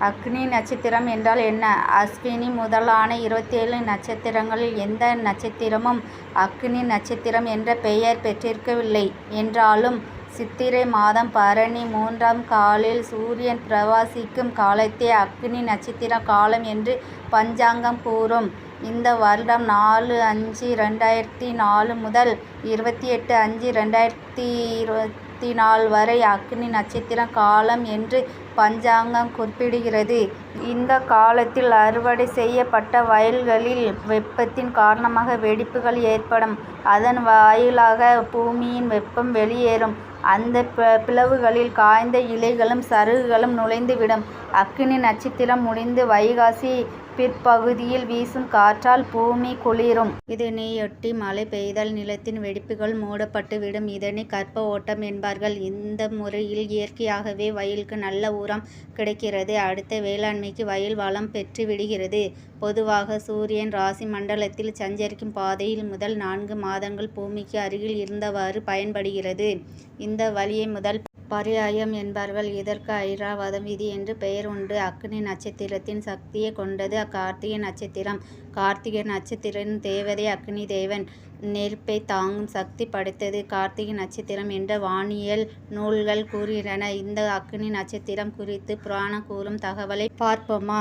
அக்னி நட்சத்திரம் என்றால் என்ன? அஸ்வினி முதலான இருபத்தேழு நட்சத்திரங்களில் எந்த நட்சத்திரமும் அக்னி நட்சத்திரம் என்ற பெயர் பெற்றிருக்கவில்லை என்றாலும் சித்திரை மாதம் பரணி மூன்றாம் காலில் சூரியன் பிரவாசிக்கும் காலத்தை அக்னி நட்சத்திர காலம் என்று பஞ்சாங்கம் கூறும். இந்த வருடம் நாலு அஞ்சு ரெண்டாயிரத்தி நாலு முதல் இருபத்தி எட்டு அஞ்சு ரெண்டாயிரத்தி இருபத் முப்பத்தி நாலு வரை அக்னி நட்சத்திர காலம் என்று பஞ்சாங்கம் குறிப்பிடுகிறது. இந்த காலத்தில் அறுவடை செய்யப்பட்ட வயல்களில் வெப்பத்தின் காரணமாக வெடிப்புகள் ஏற்படும். அதன் வாயிலாக பூமியின் வெப்பம் வெளியேறும். அந்த பிளவுகளில் காய்ந்த இலைகளும் சருகுகளும் நுழைந்துவிடும் அக்னி நட்சத்திரம் முடிந்து வைகாசி பிற்பகுதியில் வீசும் காற்றால் பூமி குளிரும். இதனையொட்டி மழை பெய்தால் நிலத்தின் வெடிப்புகள் மூடப்பட்டுவிடும் இதனை கர்ப்ப ஓட்டம் என்பார்கள். இந்த முறையில் இயற்கையாகவே வயலுக்கு நல்ல உரம் கிடைக்கிறது. அடுத்து வேளாண்மைக்கு வயல் வளம் பெற்று விடுகிறது. பொதுவாக சூரியன் ராசி மண்டலத்தில் சஞ்சரிக்கும் பாதையில் முதல் நான்கு மாதங்கள் பூமிக்கு அருகில் இருந்தவாறு பயன்படுகிறது. இந்த வழியை முதல் பரியாயம் என்பார்கள். இதற்கு ஐராவதம் விதி என்று பெயர் உண்டு. அக்னி நட்சத்திரத்தின் சக்தியைக் கொண்டது கார்த்திகை நட்சத்திரம். கார்த்திகை நட்சத்திரன் தேவதை அக்னி தேவன். நெருப்பைத் தாங்கும் சக்தி படைத்தது கார்த்திகை நட்சத்திரம் என்ற வானியல் நூல்கள் கூறுகின்றன. இந்த அக்னி நட்சத்திரம் குறித்து புராணம் கூறும் தகவலைப் பார்ப்போமா?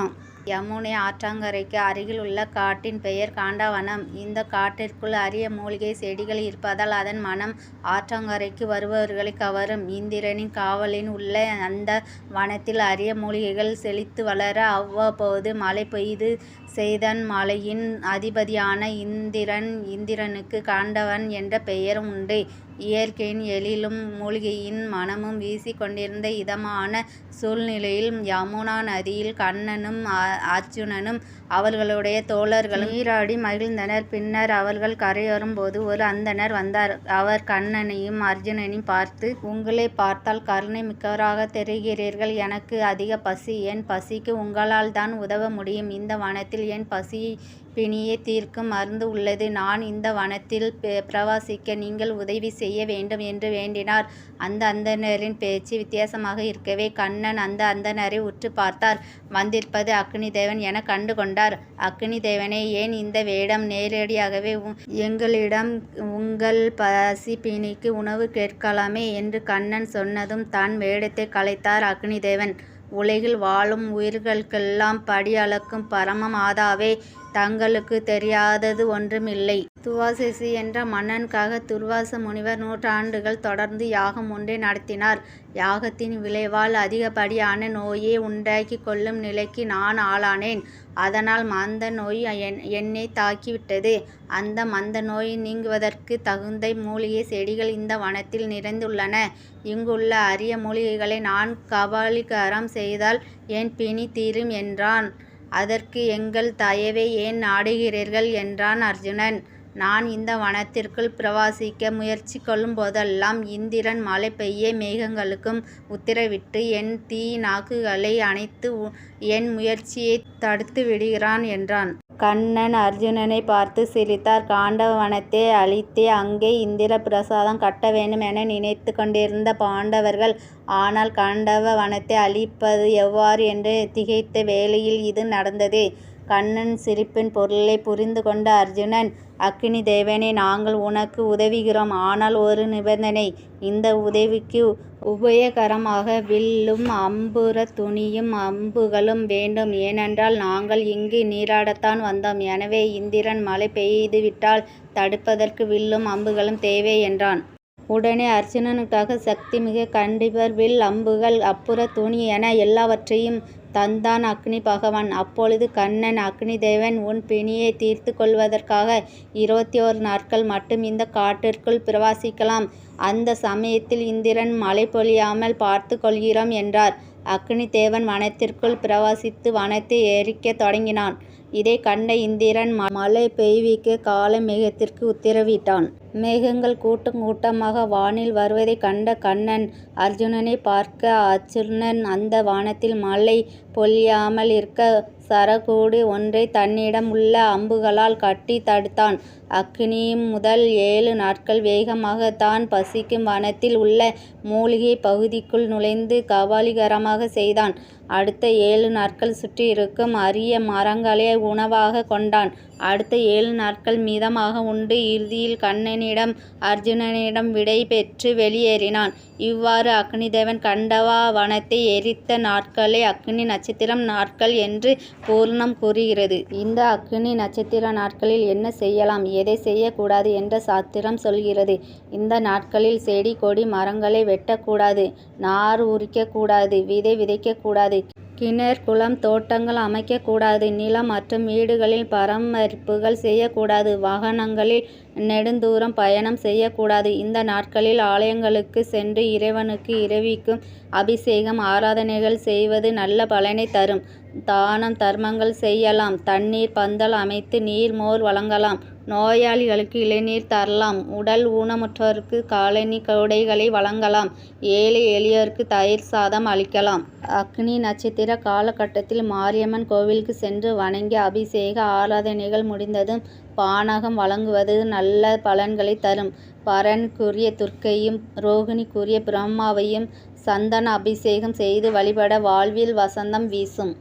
யமுனை ஆற்றங்கரைக்கு அருகில் உள்ள காட்டின் பெயர் காண்டவனம். இந்த காட்டிற்குள் அரிய மூலிகை செடிகள் இருப்பதால் அதன் மனம் ஆற்றங்கரைக்கு வருபவர்களை கவரும். இந்திரனின் காவலில் உள்ள அந்த வனத்தில் அரிய மூலிகைகள் செழித்து வளர அவ்வப்போது மழை பெய்து செய்தன் மலையின் அதிபதியான இந்திரன். இந்திரனுக்கு காண்டவன் என்ற பெயரும் உண்டு. இயற்கையின் எழிலும் மூலிகையின் மணமும் வீசிக் கொண்டிருந்த இதமான சூழ்நிலையில் யமுனா நதியில் கண்ணனும் அர்ஜுனனும் அவர்களுடைய தோழர்களும் நீராடி மகிழ்ந்தனர். பின்னர் அவர்கள் கரையோறும் போது ஒரு அந்தணர் வந்தார். அவர் கண்ணனையும் அர்ஜுனனையும் பார்த்து உங்களை பார்த்தால் கருணை மிக்கவராக தெரிகிறீர்கள். எனக்கு அதிக பசி. என் பசிக்கு உங்களால் தான் உதவ முடியும். இந்த வனத்தில் என் பசியை பிணியை தீர்க்கும் மருந்து உள்ளது. நான் இந்த வனத்தில் பிரவாசிக்க நீங்கள் உதவி செய்ய வேண்டும் என்று வேண்டினார். அந்த அந்தணரின் பேச்சு வித்தியாசமாக இருக்கவே கண்ணன் அந்த அந்தனரை உற்றுப் பார்த்தார். வந்திருப்பது அக்னி தேவன் என கண்டு கொண்டார். அக்னி தேவனே ஏன் இந்த வேடம்? நேரடியாகவே எங்களிடம் உங்கள் பசி பிணிக்கு உணவு கேட்கலாமே என்று கண்ணன் சொன்னதும் தன் வேடத்தை கலைத்தார் அக்னி தேவன். உலகில் வாழும் உயிர்களுக்கெல்லாம் படி அளக்கும் பரம மாதாவே தங்களுக்குத் தெரியாதது ஒன்றுமில்லை. துவாசேசு என்ற மன்னனுக்காக துர்வாச முனிவர் நூறாண்டுகள் தொடர்ந்து யாகம் ஒன்றை நடத்தினார். யாகத்தின் விளைவால் அதிகப்படியான நோயை உண்டாக்கிக் கொள்ளும் நிலைக்கு நான் ஆளானேன். அதனால் மந்த நோய் என்னைத் தாக்கிவிட்டது. அந்த மந்த நோய் நீங்குவதற்குத் தகுந்த மூலிகைச் செடிகள் இந்த வனத்தில் நிறைந்துள்ளன. இங்குள்ள அரிய மூலிகைகளை நான் கபளீகரம் செய்தால் என் பிணி தீரும் என்றான். அதற்கு எங்கள் தயவை ஏன் நாடுகிறீர்கள்? என்றான் அர்ஜுனன். நான் இந்த வனத்திற்குள் பிரவாசிக்க முயற்சி கொள்ளும் போதெல்லாம் இந்திரன் மழை பெய்ய மேகங்களுக்கும் உத்தரவிட்டு என் தீ நாக்குகளை அணைத்து என் முயற்சியைத் தடுத்துவிடுகிறான் என்றான். கண்ணன் அர்ஜுனனைப் பார்த்து சிரித்தார். காண்டவனத்தை அழித்தே அங்கே இந்திர பிரசாதம் கட்ட வேண்டும் என நினைத்துக் கொண்டிருந்த பாண்டவர்கள் ஆனால் காண்டவ வனத்தை அழிப்பது எவ்வாறு என்று திகைத்த வேளையில் இது நடந்தது. கண்ணன் சிரிப்பின் பொருளைப் புரிந்து கொண்ட அர்ஜுனன் அக்னி தேவனே நாங்கள் உனக்கு உதவுகிறோம். ஆனால் ஒரு நிபந்தனை. இந்த உதவிக்கு உபயகரமாக வில்லும் அம்புற துணியும் அம்புகளும் வேண்டும். ஏனென்றால் நாங்கள் இங்கு நீராடத்தான் வந்தோம். எனவே இந்திரன் மழை பெய்துவிட்டால் தடுப்பதற்கு வில்லும் அம்புகளும் தேவை என்றான். உடனே அர்ஜுனனுக்காக சக்தி மிக கண்டிப்பர் வில் அம்புகள் அப்புற துணி என எல்லாவற்றையும் தந்தான் அக்னி பகவான். அப்பொழுது கண்ணன் அக்னி தேவன் உன் பிணியை தீர்த்து கொள்வதற்காக இருபத்தோரு நாட்கள் மட்டும் இந்த காட்டிற்குள் பிரவாசிக்கலாம் அந்த சமயத்தில் இந்திரன் மழை பொழியாமல் பார்த்து கொள்கிறோம் என்றார். அக்னி தேவன் வனத்திற்குள் பிரவாசித்து வனத்தை எரிக்கத் தொடங்கினான். இதை கண்ட இந்திரன் மழை பெய்விக்க கால மேகத்திற்கு உத்தரவிட்டான். மேகங்கள் கூட்டம் கூட்டமாக வானில் வருவதைக் கண்ட கண்ணன் அர்ஜுனனைப் பார்க்க அர்ஜுனன் அந்த வானத்தில் மழை பொழியாமல் இருக்க சரகூடு ஒன்றைத் தன்னிடம் உள்ள அம்புகளால் கட்டித் தடுத்தான். அக்னியும் முதல் ஏழு நாட்கள் வேகமாகத் தான் பசிக்கும் வனத்தில் உள்ள மூலிகைப் பகுதிக்குள் நுழைந்து கபளீகரமாகச் செய்தான். அடுத்த ஏழு நாட்கள் சுற்றியிருக்கும் அரிய மரங்களை உணவாகக் கொண்டான். அடுத்த ஏழு நாட்கள் மிதமாக உண்டு இறுதியில் கண்ணனிடம் அர்ஜுனனிடம் விடை பெற்று வெளியேறினான். இவ்வாறு அக்னிதேவன் கண்டவா வனத்தை எரித்த நாட்களே அக்னி நட்சத்திரம் நாட்கள் என்று புராணம் கூறுகிறது. இந்த அக்னி நட்சத்திர நாட்களில் என்ன செய்யலாம் எதைச் செய்யக் கூடாது என்று சாஸ்திரம் சொல்கிறது. இந்த நாட்களில் செடி கொடி மரங்களை வெட்டக் கூடாது நார் உரிக்கக் கூடாது விதை விதைக்கக் கூடாது கிணறு குளம் தோட்டங்கள் அமைக்கக்கூடாது. நிலம் மற்றும் வீடுகளில் பராமரிப்புகள் செய்யக்கூடாது. வாகனங்களில் நெடுந்தூரம் பயணம் செய்யக்கூடாது. இந்த நாட்களில் ஆலயங்களுக்கு சென்று இறைவனுக்கு இரவிக்கும் அபிஷேகம் ஆராதனைகள் செய்வது நல்ல பலனை தரும். தானம் தர்மங்கள் செய்யலாம். தண்ணீர் பந்தல் அமைத்து நீர் மோர் வழங்கலாம். நோயாளிகளுக்கு இளநீர் தரலாம் உடல் ஊனமுற்றோருக்கு காலனி கொடைகளை வழங்கலாம் ஏழை எளியோருக்கு தயிர் சாதம் அளிக்கலாம். அக்னி நட்சத்திர காலகட்டத்தில் மாரியம்மன் கோவிலுக்கு சென்று வணங்கி அபிஷேக ஆராதனைகள் முடிந்ததும் பானகம் வழங்குவது நல்ல பலன்களை தரும். பரனுக்குரிய துர்க்கையும் ரோகிணிக்குரிய பிரம்மாவையும் சந்தன அபிஷேகம் செய்து வழிபட வாழ்வில் வசந்தம் வீசும்.